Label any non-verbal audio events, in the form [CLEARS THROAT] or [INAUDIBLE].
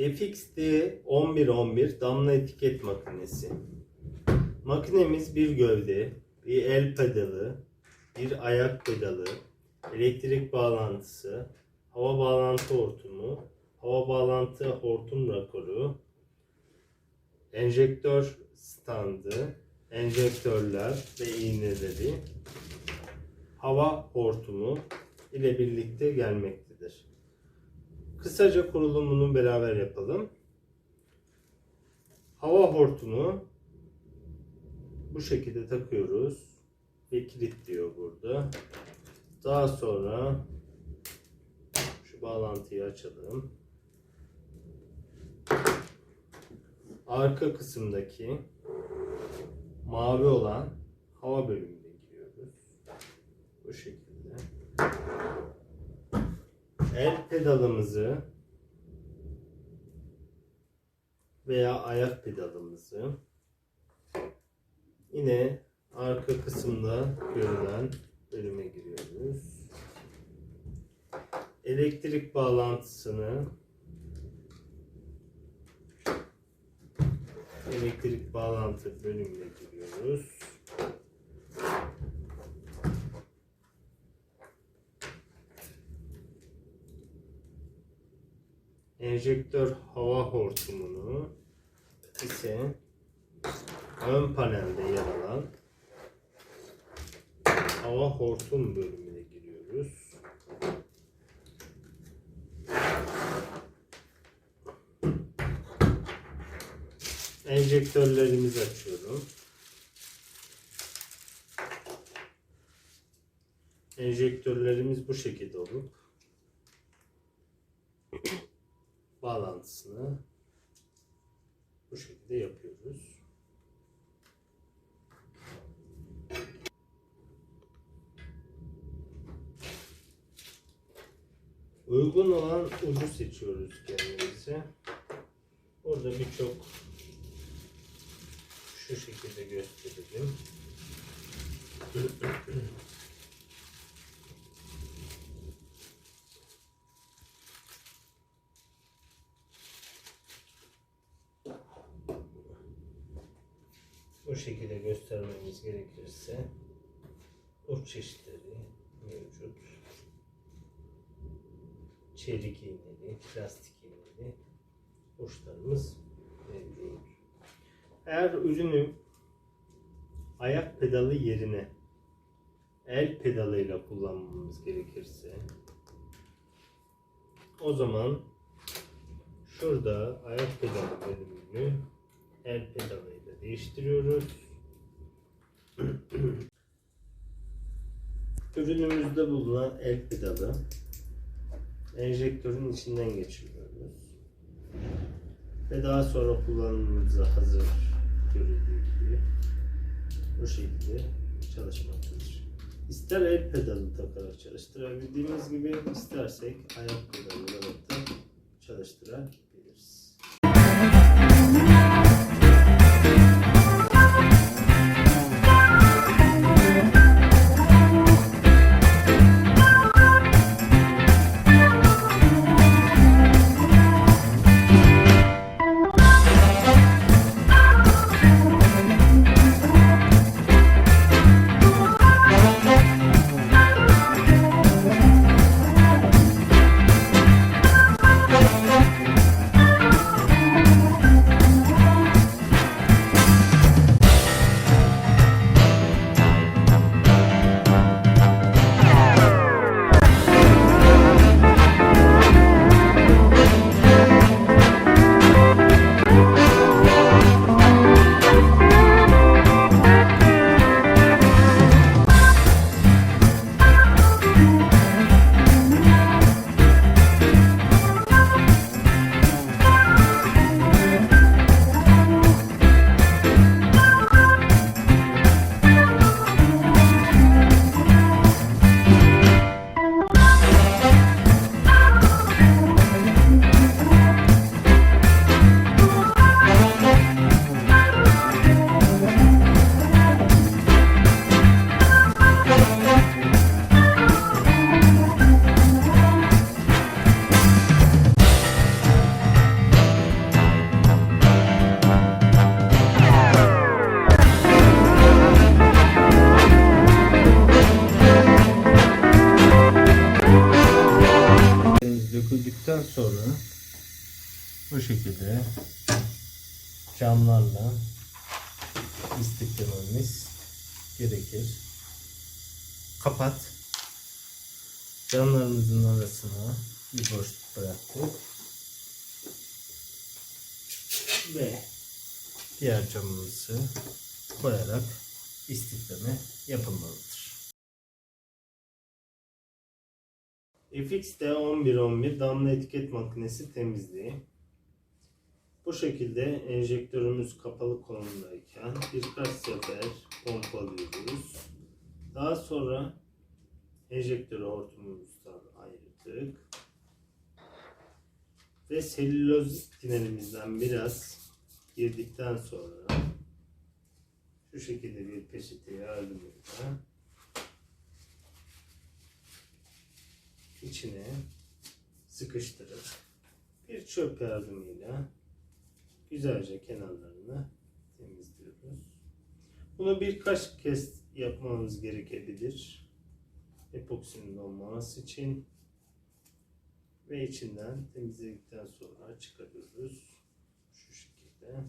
FXD 1111 damla etiket makinesi. Makinemiz bir gövde, bir el pedalı, bir ayak pedalı, elektrik bağlantısı, hava bağlantı hortumu, hava bağlantı hortum rakoru, enjektör standı, enjektörler ve iğneleri, hava hortumu ile birlikte gelmektedir. Kısaca kurulumunu beraber yapalım. Hava hortumu bu şekilde takıyoruz ve kilitliyor burada. Daha sonra şu bağlantıyı açalım. Arka kısımdaki mavi olan hava bölümüne giriyoruz. Bu şekilde. El pedalımızı veya ayak pedalımızı yine arka kısımda görülen bölüme giriyoruz. Elektrik bağlantısını elektrik bağlantı bölümüne giriyoruz. Enjektör hava hortumunu ise ön panelde yer alan hava hortum bölümüne giriyoruz. Enjektörlerimizi açıyorum. Enjektörlerimiz bu şekilde olup bağlantısını bu şekilde yapıyoruz. Uygun olan ucu seçiyoruz kendimize. Burada birçok şu şekilde gösterelim. [CLEARS THROAT] Bu şekilde göstermemiz gerekirse uç çeşitleri mevcut. Çelik iğneli, plastik iğneli uçlarımız mevcut. Eğer ürünü ayak pedalı yerine el pedalıyla kullanmamız gerekirse o zaman şurada ayak pedalı bölümünü el pedalıyla değiştiriyoruz. [CLEARS THROAT] Ürünümüzde bulunan el pedalı enjektörün içinden geçiriyoruz. Ve daha sonra kullanımımıza hazır görüldüğü gibi bu şekilde çalışmaktadır. İster el pedalı takarak çalıştırabildiğimiz gibi istersek ayak pedalıyla da çalıştırabiliriz. Döküldükten sonra bu şekilde camlarla istiklememiz gerekir. Kapat. Camlarımızın arasına bir boşluk bıraktık. Ve diğer camımızı koyarak istikleme yapılmalıdır. FX'de 1111 damla etiket makinesi temizliği. Bu şekilde enjektörümüz kapalı konumdayken birkaç sefer pompalıyoruz. Daha sonra enjektörü hortumumuzdan ayırdık. Ve selüloz tinelimizden biraz girdikten sonra şu şekilde bir peçete yardımıyla içine sıkıştırıp bir çöp yardımıyla güzelce kenarlarını temizliyoruz. Bunu birkaç kez yapmamız gerekebilir. Epoksinin olmaması için ve içinden temizledikten sonra çıkarıyoruz. Şu şekilde.